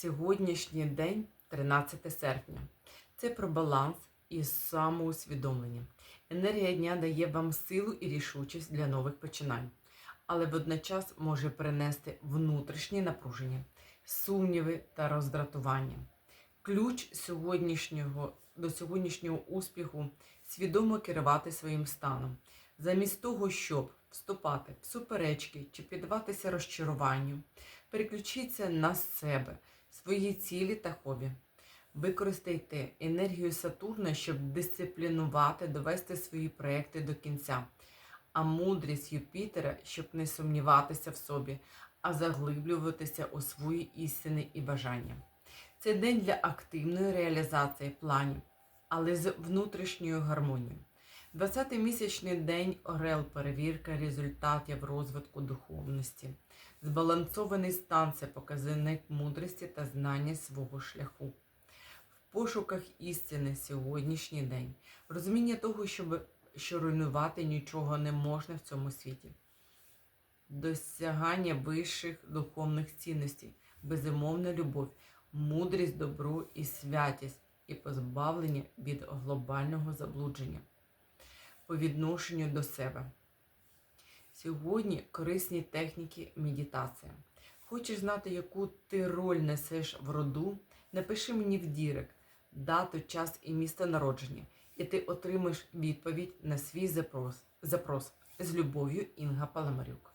Сьогоднішній день 13 серпня. Це про баланс і самоусвідомлення. Енергія дня дає вам силу і рішучість для нових починань, але водночас може принести внутрішнє напруження, сумніви та роздратування. Ключ сьогоднішнього до сьогоднішнього успіху свідомо керувати своїм станом, замість того, щоб вступати в суперечки чи піддаватися розчаруванню, переключіться на себе, свої цілі та хобі. Використайте енергію Сатурна, щоб дисциплінувати, довести свої проекти до кінця, а мудрість Юпітера, щоб не сумніватися в собі, а заглиблюватися у свої істини і бажання. Це день для активної реалізації планів, але з внутрішньою гармонією. 20-й місячний день Орел перевірка результатів розвитку духовності. Збалансований стан це показник мудрості та знання свого шляху. В пошуках істини сьогоднішній день. Розуміння того, щоб, що руйнувати нічого не можна в цьому світі. Досягання вищих духовних цінностей, безумовна любов, мудрість, добро і святість, і позбавлення від глобального заблудження по відношенню до себе. Сьогодні корисні техніки медитації. Хочеш знати, яку ти роль несеш в роду? Напиши мені в дірек дату, час і місце народження, і ти отримаєш відповідь на свій запрос. запрос. З любов'ю Інга Паламарюк.